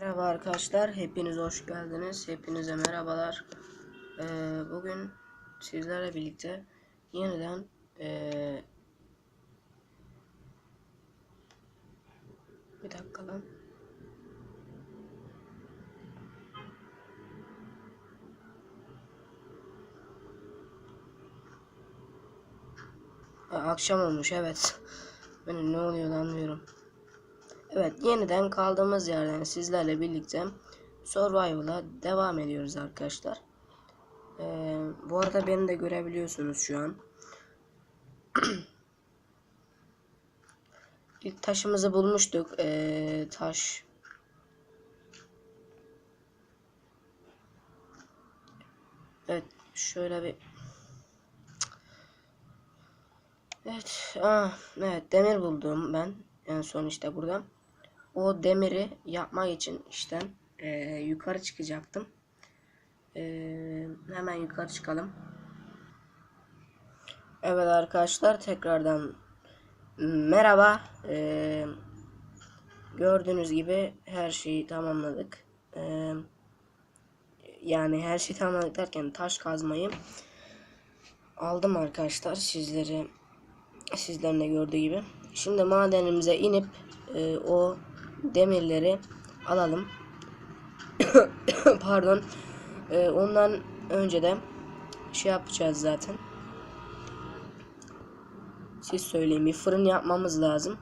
Merhaba arkadaşlar, hepiniz hoş geldiniz. Hepinize merhabalar. Ee, bugün sizlerle birlikte yeniden ee, bir dakika lan. Akşam olmuş evet. Benim ne oluyor lan diyorum. Evet yeniden kaldığımız yerden sizlerle birlikte Survival'a devam ediyoruz arkadaşlar. Ee, bu arada beni de görebiliyorsunuz şu an. İlk taşımızı bulmuştuk. Ee, taş. Evet şöyle bir Evet, ah, evet demir buldum ben en son işte burada. O demiri yapmak için işte e, yukarı çıkacaktım. E, hemen yukarı çıkalım. Evet arkadaşlar tekrardan merhaba. E, gördüğünüz gibi her şeyi tamamladık. E, yani her şeyi tamamladık derken taş kazmayı aldım arkadaşlar sizleri sizlerin de gördüğü gibi. Şimdi madenimize inip e, o demirleri alalım. Pardon. E, ondan önce de şey yapacağız zaten. Siz söyleyin bir fırın yapmamız lazım.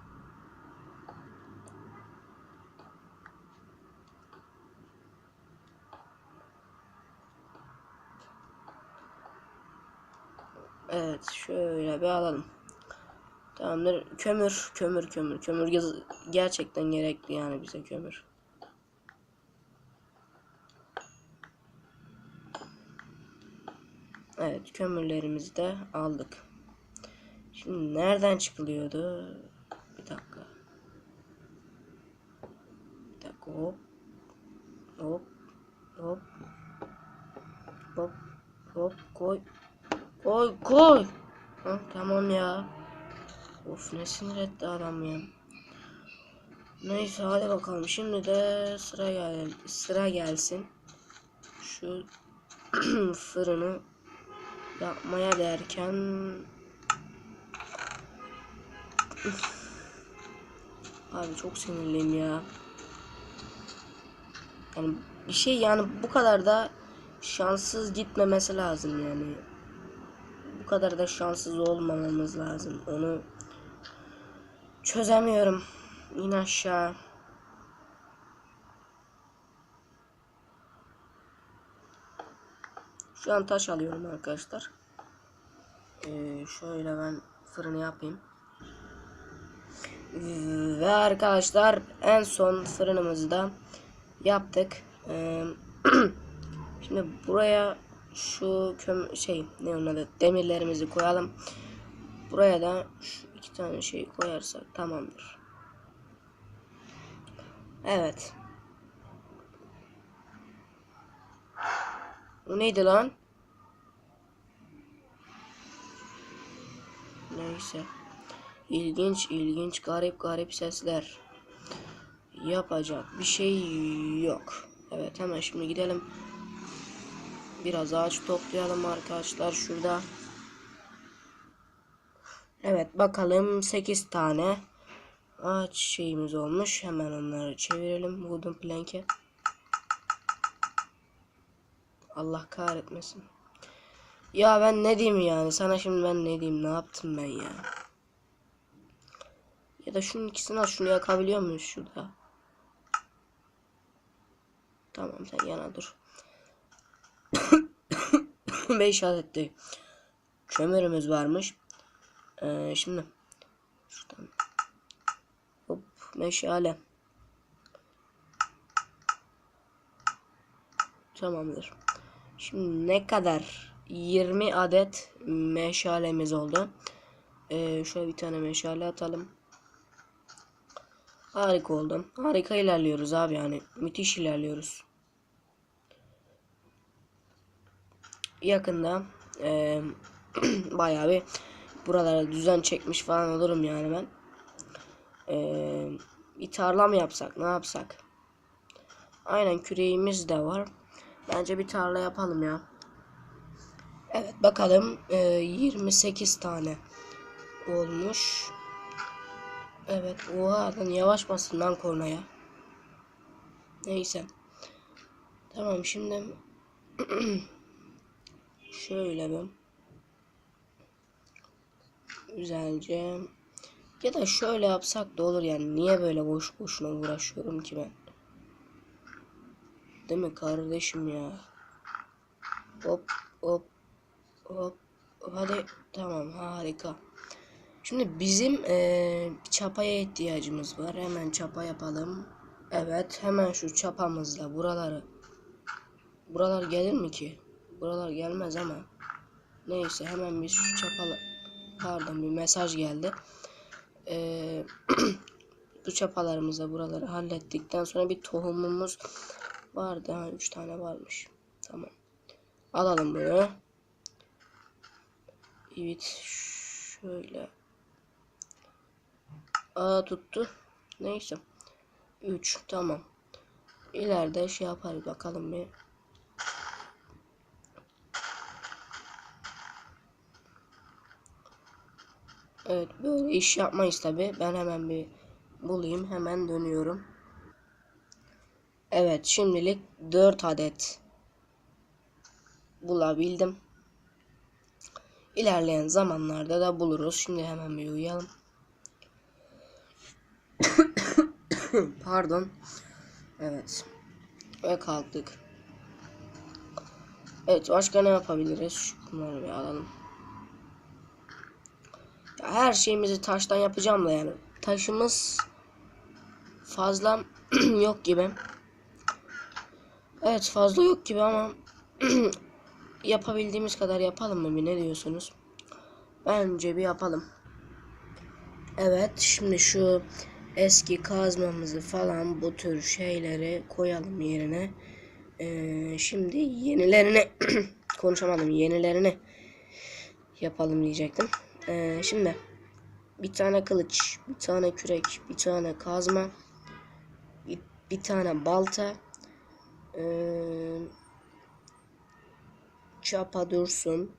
Evet şöyle bir alalım. Tamamdır. Kömür, kömür, kömür, kömür gerçekten gerekli yani bize kömür. Evet, kömürlerimizi de aldık. Şimdi nereden çıkılıyordu? Bir dakika. Bir dakika hop. Hop. Hop. Hop. Hop koy. Koy koy. Ha, tamam ya. Of ne sinir etti adam ya. Neyse hadi bakalım şimdi de sıra gel sıra gelsin. Şu fırını yapmaya derken Abi çok sinirliyim ya. Yani bir şey yani bu kadar da şanssız gitmemesi lazım yani. Bu kadar da şanssız olmamamız lazım. Onu Çözemiyorum. İn aşağı. Şu an taş alıyorum arkadaşlar. Ee, şöyle ben fırını yapayım. Ve arkadaşlar en son fırınımızı da yaptık. Ee, şimdi buraya şu köm şey ne onun adı demirlerimizi koyalım. Buraya da şu iki tane şey koyarsak tamamdır. Evet. Bu neydi lan? Neyse. İlginç, ilginç, garip, garip sesler. Yapacak bir şey yok. Evet hemen şimdi gidelim. Biraz ağaç toplayalım arkadaşlar şurada. Evet bakalım 8 tane ağaç şeyimiz olmuş. Hemen onları çevirelim wooden plank'e. Allah kahretmesin. Ya ben ne diyeyim yani sana şimdi ben ne diyeyim ne yaptım ben ya. Ya da şunun ikisini al şunu yakabiliyor muyuz şurada? Tamam sen yana dur. 5 adet de kömürümüz varmış. Ee, şimdi şuradan hop meşale tamamdır. Şimdi ne kadar 20 adet meşalemiz oldu. Ee, şöyle bir tane meşale atalım. Harika oldu. Harika ilerliyoruz abi yani. Müthiş ilerliyoruz. Yakında e, bayağı bir buralara düzen çekmiş falan olurum yani ben. Ee, bir tarla mı yapsak ne yapsak? Aynen küreğimiz de var. Bence bir tarla yapalım ya. Evet bakalım e, 28 tane olmuş. Evet oha lan yavaş basın lan kornaya. Neyse. Tamam şimdi şöyle bir güzelce ya da şöyle yapsak da olur yani niye böyle boş boşuna uğraşıyorum ki ben. Değil mi kardeşim ya? Hop hop hop hadi tamam harika. Şimdi bizim eee çapaya ihtiyacımız var. Hemen çapa yapalım. Evet hemen şu çapamızla buraları buralar gelir mi ki? Buralar gelmez ama neyse hemen biz şu çapalı pardon bir mesaj geldi. Eee bu çapalarımızla buraları hallettikten sonra bir tohumumuz vardı. Ha, üç tane varmış. Tamam. Alalım bunu. Evet. Şöyle. Aa tuttu. Neyse. 3 tamam. İleride şey yaparız bakalım bir. Evet böyle iş yapmayız tabi. Ben hemen bir bulayım. Hemen dönüyorum. Evet şimdilik 4 adet bulabildim. İlerleyen zamanlarda da buluruz. Şimdi hemen bir uyuyalım. Pardon. Evet. Ve kalktık. Evet başka ne yapabiliriz? Bunları bir alalım. Her şeyimizi taştan yapacağım da yani. Taşımız fazla yok gibi. Evet fazla yok gibi ama yapabildiğimiz kadar yapalım mı? Ne diyorsunuz? Bence bir yapalım. Evet şimdi şu eski kazmamızı falan bu tür şeyleri koyalım yerine. Ee, şimdi yenilerini konuşamadım yenilerini yapalım diyecektim. Ee, şimdi bir tane kılıç, bir tane kürek, bir tane kazma, bir, bir tane balta, ee, çapa dursun.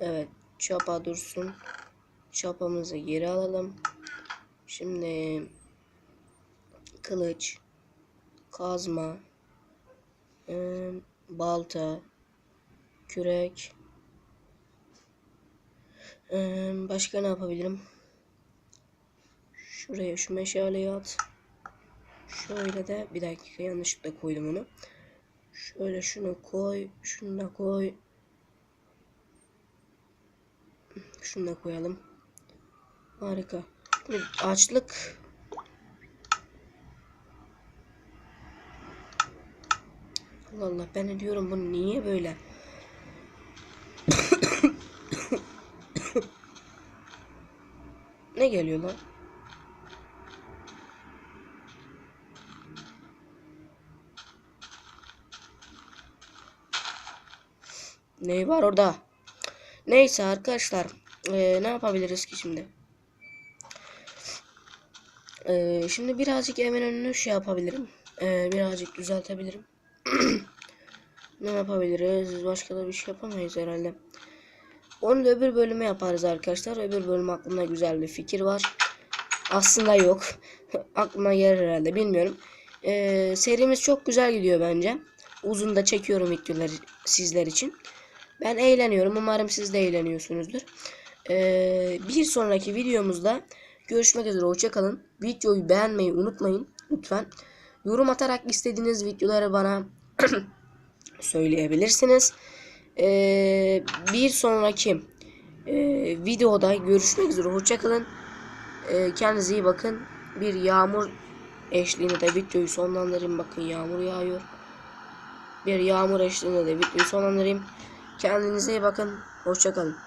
Evet, çapa dursun. Çapamızı geri alalım. Şimdi kılıç, kazma, e, balta, kürek. E, başka ne yapabilirim? Şuraya şu meşaleyi at. Şöyle de bir dakika yanlışlıkla koydum onu. Şöyle şunu koy, şunu da koy. Şunu da koyalım. Harika. Açlık. Allah Allah ben diyorum bu niye böyle? Ne geliyor lan? Ne var orada? Neyse arkadaşlar. Ee, ne yapabiliriz ki şimdi? Ee, şimdi birazcık evin önünü şey yapabilirim. Ee, birazcık düzeltebilirim. ne yapabiliriz? Başka da bir şey yapamayız herhalde. Onu da öbür bölüme yaparız arkadaşlar. Öbür bölüm aklımda güzel bir fikir var. Aslında yok. Aklıma gelir herhalde bilmiyorum. Ee, serimiz çok güzel gidiyor bence. Uzun da çekiyorum videoları sizler için. Ben eğleniyorum. Umarım siz de eğleniyorsunuzdur. Ee, bir sonraki videomuzda görüşmek üzere. Hoşçakalın. Videoyu beğenmeyi unutmayın. Lütfen. Yorum atarak istediğiniz videoları bana söyleyebilirsiniz. Ee, bir sonraki e, videoda görüşmek üzere. Hoşçakalın. Ee, kendinize iyi bakın. Bir yağmur eşliğinde de videoyu sonlandırayım. Bakın yağmur yağıyor. Bir yağmur eşliğinde de videoyu sonlandırayım. Kendinize iyi bakın. Hoşçakalın.